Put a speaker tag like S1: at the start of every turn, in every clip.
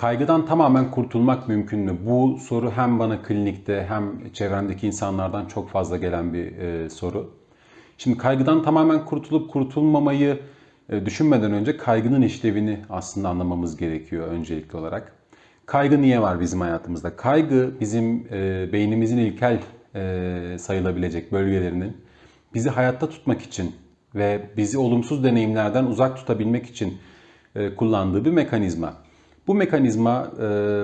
S1: Kaygıdan tamamen kurtulmak mümkün mü? Bu soru hem bana klinikte hem çevremdeki insanlardan çok fazla gelen bir e, soru. Şimdi kaygıdan tamamen kurtulup kurtulmamayı e, düşünmeden önce kaygının işlevini aslında anlamamız gerekiyor öncelikli olarak. Kaygı niye var bizim hayatımızda? Kaygı bizim e, beynimizin ilkel e, sayılabilecek bölgelerinin bizi hayatta tutmak için ve bizi olumsuz deneyimlerden uzak tutabilmek için e, kullandığı bir mekanizma. Bu mekanizma e,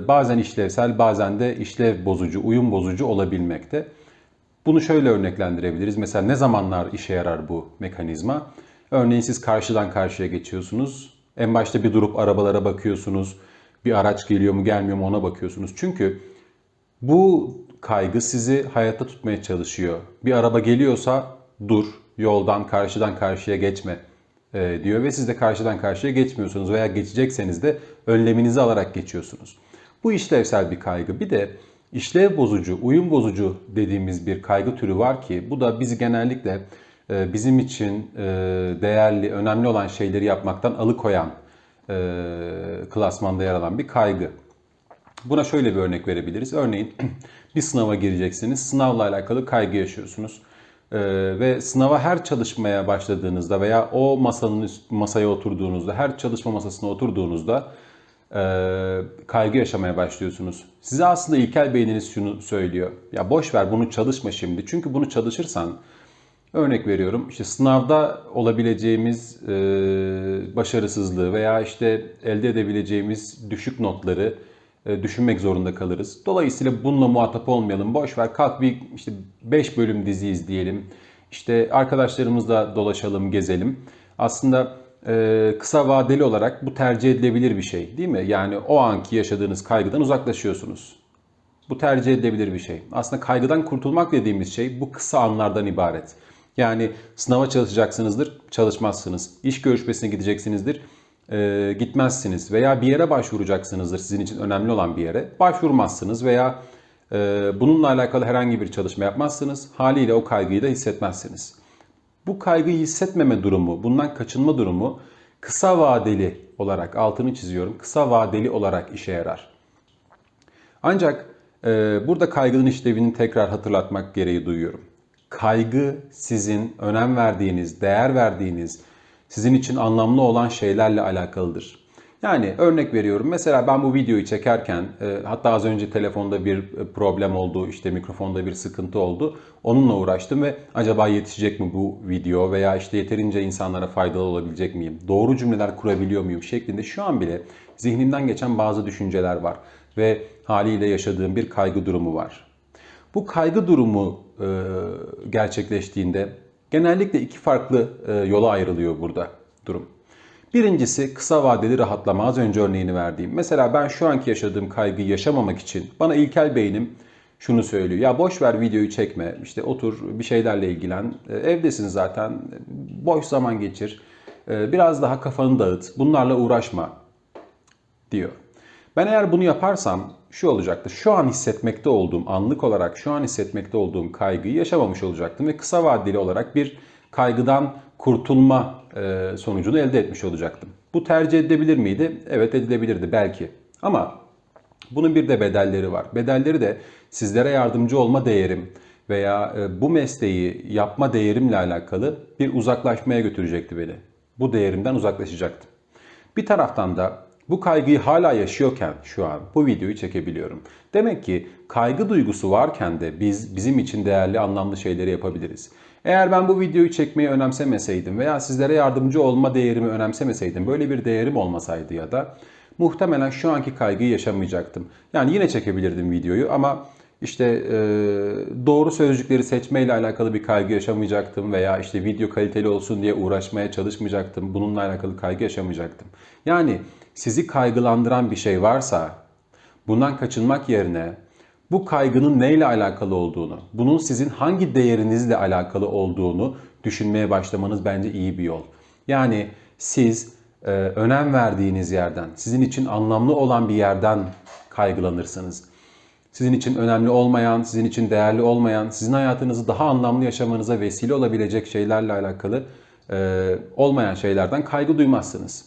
S1: bazen işlevsel bazen de işlev bozucu, uyum bozucu olabilmekte. Bunu şöyle örneklendirebiliriz. Mesela ne zamanlar işe yarar bu mekanizma? Örneğin siz karşıdan karşıya geçiyorsunuz. En başta bir durup arabalara bakıyorsunuz. Bir araç geliyor mu gelmiyor mu ona bakıyorsunuz. Çünkü bu kaygı sizi hayatta tutmaya çalışıyor. Bir araba geliyorsa dur, yoldan karşıdan karşıya geçme diyor ve siz de karşıdan karşıya geçmiyorsunuz veya geçecekseniz de önleminizi alarak geçiyorsunuz. Bu işlevsel bir kaygı. Bir de işlev bozucu, uyum bozucu dediğimiz bir kaygı türü var ki bu da bizi genellikle e, bizim için e, değerli, önemli olan şeyleri yapmaktan alıkoyan e, klasmanda yer alan bir kaygı. Buna şöyle bir örnek verebiliriz. Örneğin bir sınava gireceksiniz. Sınavla alakalı kaygı yaşıyorsunuz. Ee, ve sınava her çalışmaya başladığınızda veya o masanın üst, masaya oturduğunuzda, her çalışma masasına oturduğunuzda e, kaygı yaşamaya başlıyorsunuz. Size aslında ilkel beyniniz şunu söylüyor. Ya boş ver bunu çalışma şimdi. Çünkü bunu çalışırsan Örnek veriyorum işte sınavda olabileceğimiz e, başarısızlığı veya işte elde edebileceğimiz düşük notları düşünmek zorunda kalırız. Dolayısıyla bununla muhatap olmayalım. Boş ver kalk bir işte 5 bölüm dizi izleyelim. İşte arkadaşlarımızla dolaşalım, gezelim. Aslında e, kısa vadeli olarak bu tercih edilebilir bir şey değil mi? Yani o anki yaşadığınız kaygıdan uzaklaşıyorsunuz. Bu tercih edilebilir bir şey. Aslında kaygıdan kurtulmak dediğimiz şey bu kısa anlardan ibaret. Yani sınava çalışacaksınızdır, çalışmazsınız. İş görüşmesine gideceksinizdir, e, gitmezsiniz. Veya bir yere başvuracaksınızdır sizin için önemli olan bir yere. Başvurmazsınız veya e, bununla alakalı herhangi bir çalışma yapmazsınız. Haliyle o kaygıyı da hissetmezsiniz. Bu kaygıyı hissetmeme durumu, bundan kaçınma durumu kısa vadeli olarak, altını çiziyorum, kısa vadeli olarak işe yarar. Ancak e, burada kaygının işlevini tekrar hatırlatmak gereği duyuyorum. Kaygı sizin önem verdiğiniz, değer verdiğiniz, sizin için anlamlı olan şeylerle alakalıdır. Yani örnek veriyorum mesela ben bu videoyu çekerken e, hatta az önce telefonda bir problem oldu işte mikrofonda bir sıkıntı oldu. Onunla uğraştım ve acaba yetişecek mi bu video veya işte yeterince insanlara faydalı olabilecek miyim? Doğru cümleler kurabiliyor muyum şeklinde şu an bile zihnimden geçen bazı düşünceler var. Ve haliyle yaşadığım bir kaygı durumu var. Bu kaygı durumu e, gerçekleştiğinde genellikle iki farklı e, yola ayrılıyor burada durum. Birincisi kısa vadeli rahatlama. Az önce örneğini verdiğim. Mesela ben şu anki yaşadığım kaygıyı yaşamamak için bana ilkel beynim şunu söylüyor. Ya boş ver videoyu çekme. İşte otur bir şeylerle ilgilen. E, evdesin zaten. Boş zaman geçir. E, biraz daha kafanı dağıt. Bunlarla uğraşma diyor. Ben eğer bunu yaparsam şu olacaktı. Şu an hissetmekte olduğum, anlık olarak şu an hissetmekte olduğum kaygıyı yaşamamış olacaktım ve kısa vadeli olarak bir kaygıdan kurtulma e, sonucunu elde etmiş olacaktım. Bu tercih edilebilir miydi? Evet edilebilirdi belki. Ama bunun bir de bedelleri var. Bedelleri de sizlere yardımcı olma değerim veya e, bu mesleği yapma değerimle alakalı bir uzaklaşmaya götürecekti beni. Bu değerimden uzaklaşacaktım. Bir taraftan da bu kaygıyı hala yaşıyorken şu an bu videoyu çekebiliyorum. Demek ki kaygı duygusu varken de biz bizim için değerli anlamlı şeyleri yapabiliriz. Eğer ben bu videoyu çekmeyi önemsemeseydim veya sizlere yardımcı olma değerimi önemsemeseydim, böyle bir değerim olmasaydı ya da muhtemelen şu anki kaygıyı yaşamayacaktım. Yani yine çekebilirdim videoyu ama işte e, doğru sözcükleri seçmeyle alakalı bir kaygı yaşamayacaktım veya işte video kaliteli olsun diye uğraşmaya çalışmayacaktım. Bununla alakalı kaygı yaşamayacaktım. Yani sizi kaygılandıran bir şey varsa bundan kaçınmak yerine bu kaygının neyle alakalı olduğunu, bunun sizin hangi değerinizle alakalı olduğunu düşünmeye başlamanız bence iyi bir yol. Yani siz e, önem verdiğiniz yerden, sizin için anlamlı olan bir yerden kaygılanırsınız. Sizin için önemli olmayan, sizin için değerli olmayan, sizin hayatınızı daha anlamlı yaşamanıza vesile olabilecek şeylerle alakalı e, olmayan şeylerden kaygı duymazsınız.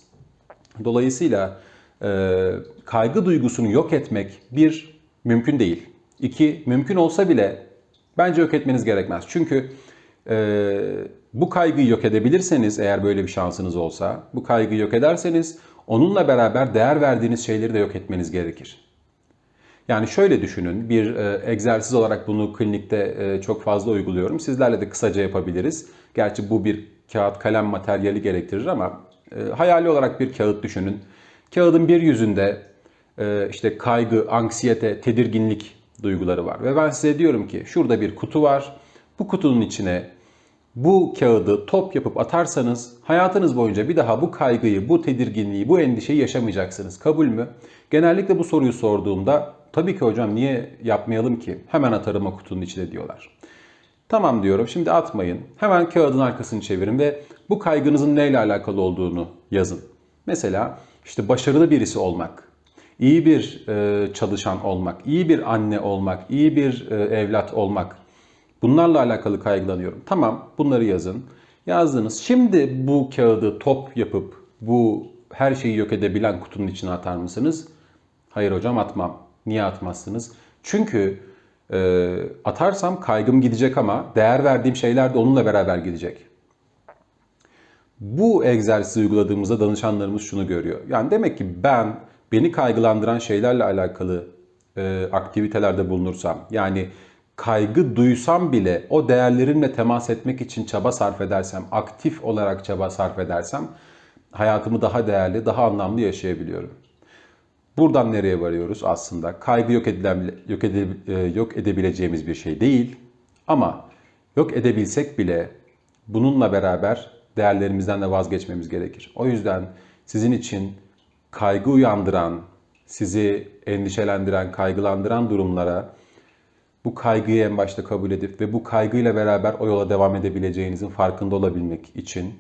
S1: Dolayısıyla Ee, kaygı duygusunu yok etmek bir mümkün değil. İki mümkün olsa bile bence yok etmeniz gerekmez. Çünkü e, bu kaygıyı yok edebilirseniz eğer böyle bir şansınız olsa bu kaygıyı yok ederseniz onunla beraber değer verdiğiniz şeyleri de yok etmeniz gerekir. Yani şöyle düşünün, bir e, egzersiz olarak bunu klinikte e, çok fazla uyguluyorum. Sizlerle de kısaca yapabiliriz. Gerçi bu bir kağıt kalem materyali gerektirir ama e, hayali olarak bir kağıt düşünün. Kağıdın bir yüzünde işte kaygı, anksiyete, tedirginlik duyguları var. Ve ben size diyorum ki şurada bir kutu var. Bu kutunun içine bu kağıdı top yapıp atarsanız hayatınız boyunca bir daha bu kaygıyı, bu tedirginliği, bu endişeyi yaşamayacaksınız. Kabul mü? Genellikle bu soruyu sorduğumda tabii ki hocam niye yapmayalım ki? Hemen atarım o kutunun içine diyorlar. Tamam diyorum şimdi atmayın. Hemen kağıdın arkasını çevirin ve bu kaygınızın neyle alakalı olduğunu yazın. Mesela işte başarılı birisi olmak, iyi bir e, çalışan olmak, iyi bir anne olmak, iyi bir e, evlat olmak. Bunlarla alakalı kaygılanıyorum. Tamam bunları yazın. Yazdınız. Şimdi bu kağıdı top yapıp bu her şeyi yok edebilen kutunun içine atar mısınız? Hayır hocam atmam. Niye atmazsınız? Çünkü e, atarsam kaygım gidecek ama değer verdiğim şeyler de onunla beraber gidecek. Bu egzersizi uyguladığımızda danışanlarımız şunu görüyor. Yani demek ki ben beni kaygılandıran şeylerle alakalı e, aktivitelerde bulunursam, yani kaygı duysam bile o değerlerimle temas etmek için çaba sarf edersem, aktif olarak çaba sarf edersem hayatımı daha değerli, daha anlamlı yaşayabiliyorum. Buradan nereye varıyoruz aslında? Kaygı yok, edilen, yok, ede, e, yok edebileceğimiz bir şey değil. Ama yok edebilsek bile bununla beraber değerlerimizden de vazgeçmemiz gerekir. O yüzden sizin için kaygı uyandıran, sizi endişelendiren, kaygılandıran durumlara bu kaygıyı en başta kabul edip ve bu kaygıyla beraber o yola devam edebileceğinizin farkında olabilmek için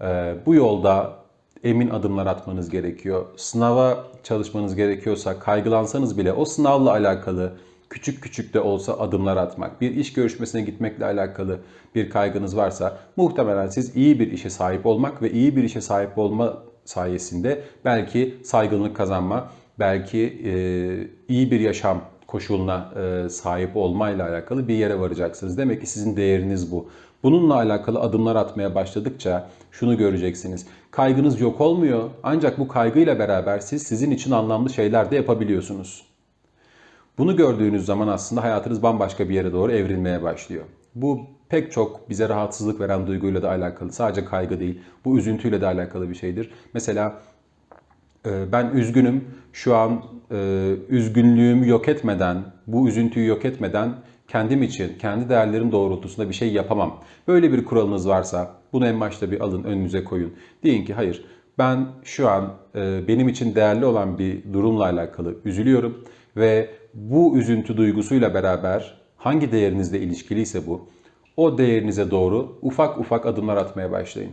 S1: e, bu yolda emin adımlar atmanız gerekiyor. Sınava çalışmanız gerekiyorsa kaygılansanız bile o sınavla alakalı küçük küçük de olsa adımlar atmak, bir iş görüşmesine gitmekle alakalı bir kaygınız varsa muhtemelen siz iyi bir işe sahip olmak ve iyi bir işe sahip olma sayesinde belki saygınlık kazanma, belki e, iyi bir yaşam koşuluna e, sahip olmayla alakalı bir yere varacaksınız. Demek ki sizin değeriniz bu. Bununla alakalı adımlar atmaya başladıkça şunu göreceksiniz. Kaygınız yok olmuyor ancak bu kaygıyla beraber siz sizin için anlamlı şeyler de yapabiliyorsunuz. Bunu gördüğünüz zaman aslında hayatınız bambaşka bir yere doğru evrilmeye başlıyor. Bu pek çok bize rahatsızlık veren duyguyla da alakalı. Sadece kaygı değil, bu üzüntüyle de alakalı bir şeydir. Mesela ben üzgünüm. Şu an e, üzgünlüğümü yok etmeden, bu üzüntüyü yok etmeden kendim için, kendi değerlerim doğrultusunda bir şey yapamam. Böyle bir kuralınız varsa bunu en başta bir alın, önünüze koyun. Deyin ki hayır ben şu an e, benim için değerli olan bir durumla alakalı üzülüyorum ve bu üzüntü duygusuyla beraber hangi değerinizle ilişkiliyse bu, o değerinize doğru ufak ufak adımlar atmaya başlayın.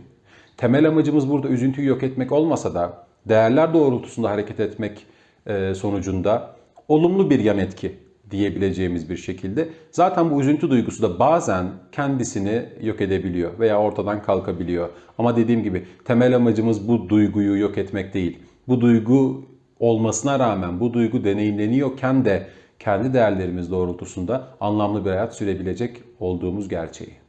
S1: Temel amacımız burada üzüntüyü yok etmek olmasa da değerler doğrultusunda hareket etmek e, sonucunda olumlu bir yan etki diyebileceğimiz bir şekilde. Zaten bu üzüntü duygusu da bazen kendisini yok edebiliyor veya ortadan kalkabiliyor. Ama dediğim gibi temel amacımız bu duyguyu yok etmek değil. Bu duygu olmasına rağmen bu duygu deneyimleniyorken de kendi değerlerimiz doğrultusunda anlamlı bir hayat sürebilecek olduğumuz gerçeği.